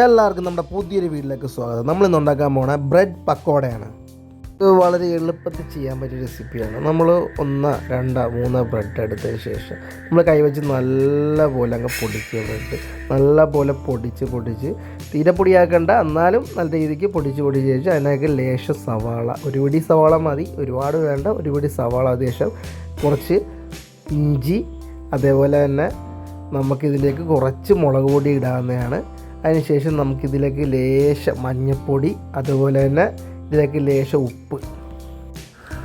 എല്ലാവർക്കും നമ്മുടെ പുതിയൊരു വീട്ടിലേക്ക് സ്വാഗതം. നമ്മൾ ഇന്ന് ഉണ്ടാക്കാൻ പോണ ബ്രെഡ് പക്കോടയാണ്. ഇത് വളരെ എളുപ്പത്തിൽ ചെയ്യാൻ പറ്റിയ റെസിപ്പിയാണ്. നമ്മൾ ഒന്ന് രണ്ട് മൂന്ന് ബ്രെഡ് എടുത്തതിന് ശേഷം നമ്മൾ കൈവച്ച് നല്ല പോലെ അങ്ങ് പൊടിച്ച് ബ്രെഡ്. നല്ല പോലെ പൊടിച്ച് പൊടിച്ച്. തീരെ പൊടിയാക്കണ്ട. എന്നാലും നല്ല രീതിക്ക് പൊടിച്ച് പൊടിച്ച് കഴിച്ച് അതിനകത്ത് ലേശം സവാള. ഒരു പിടി സവാള മതി. ഒരുപാട് വേണ്ട. ഒരു പിടി സവാള അതിനുശേഷം കുറച്ച് ഇഞ്ചി. അതേപോലെ തന്നെ നമുക്കിതിലേക്ക് കുറച്ച് മുളക് പൊടി ഇടാവുന്നതാണ്. അതിനുശേഷം നമുക്കിതിലേക്ക് ലേശം മഞ്ഞൾപ്പൊടി അതുപോലെ തന്നെ ഇതിലേക്ക് ലേശം ഉപ്പ്.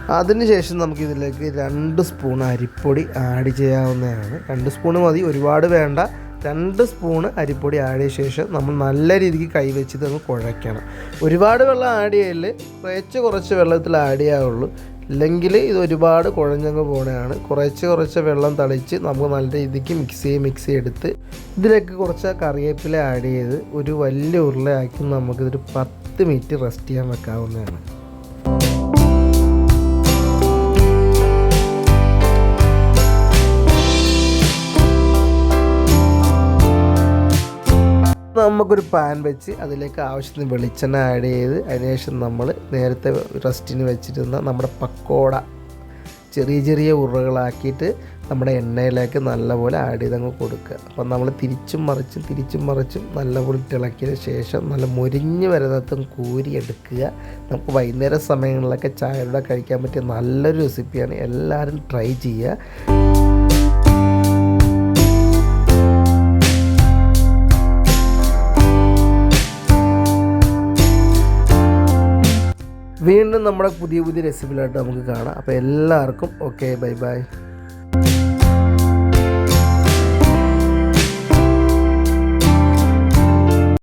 അതിനുശേഷം നമുക്കിതിലേക്ക് രണ്ട് സ്പൂൺ അരിപ്പൊടി ആഡ് ചെയ്യാവുന്നതാണ്. രണ്ട് സ്പൂൺ മതി ഒരുപാട് വേണ്ട. രണ്ട് സ്പൂണ് അരിപ്പൊടി ആഡ് ചെയ്ത ശേഷം നമ്മൾ നല്ല രീതിക്ക് കൈവച്ചിട്ട് നമ്മൾ കുഴയ്ക്കണം. ഒരുപാട് വെള്ളം ആഡ് ചെയ്യൽ കുറച്ച് കുറച്ച് വെള്ളത്തിൽ ആഡ് ചെയ്യാവുള്ളൂ. ഇല്ലെങ്കിൽ ഇത് ഒരുപാട് കുഴഞ്ഞങ്ങ് പോകണതാണ് കുറച്ച് കുറച്ച് വെള്ളം തളിച്ച് നമുക്ക് നല്ല രീതിക്ക് മിക്സ് ചെയ്ത് മിക്സ് ചെയ്തെടുത്ത് ഇതിലേക്ക് കുറച്ച് കറിവേപ്പില ആഡ് ചെയ്ത് ഒരു വലിയ ഉരുളയാക്കി നമുക്കിതൊരു പത്ത് മിനിറ്റ് റെസ്റ്റ് ചെയ്യാൻ വെക്കാവുന്നതാണ്. നമുക്കൊരു പാൻ വെച്ച് അതിലേക്ക് ആവശ്യത്തിന് വെളിച്ചെണ്ണ ആഡ് ചെയ്ത് അതിനുശേഷം നമ്മൾ നേരത്തെ റെസ്റ്റിന് വെച്ചിരുന്ന നമ്മുടെ പക്കോട ചെറിയ ചെറിയ ഉരുളകളാക്കിയിട്ട് നമ്മുടെ എണ്ണയിലേക്ക് നല്ലപോലെ ആഡ് ചെയ്ത് അങ്ങ് കൊടുക്കുക. അപ്പം നമ്മൾ തിരിച്ചും മറിച്ചും തിരിച്ചും മറിച്ചും നല്ലപോലെ ഇളക്കിയതിന് ശേഷം നല്ല മുരിഞ്ഞ് കൂരി എടുക്കുക. നമുക്ക് വൈകുന്നേര സമയങ്ങളിലൊക്കെ ചായയുടെ കഴിക്കാൻ പറ്റിയ നല്ലൊരു റെസിപ്പിയാണ് എല്ലാവരും ട്രൈ ചെയ്യുക. വീണ്ടും നമ്മുടെ പുതിയ പുതിയ റെസിപ്പിയിലായിട്ട് നമുക്ക് കാണാം. അപ്പോൾ എല്ലാവർക്കും ഓക്കെ ബൈ ബൈ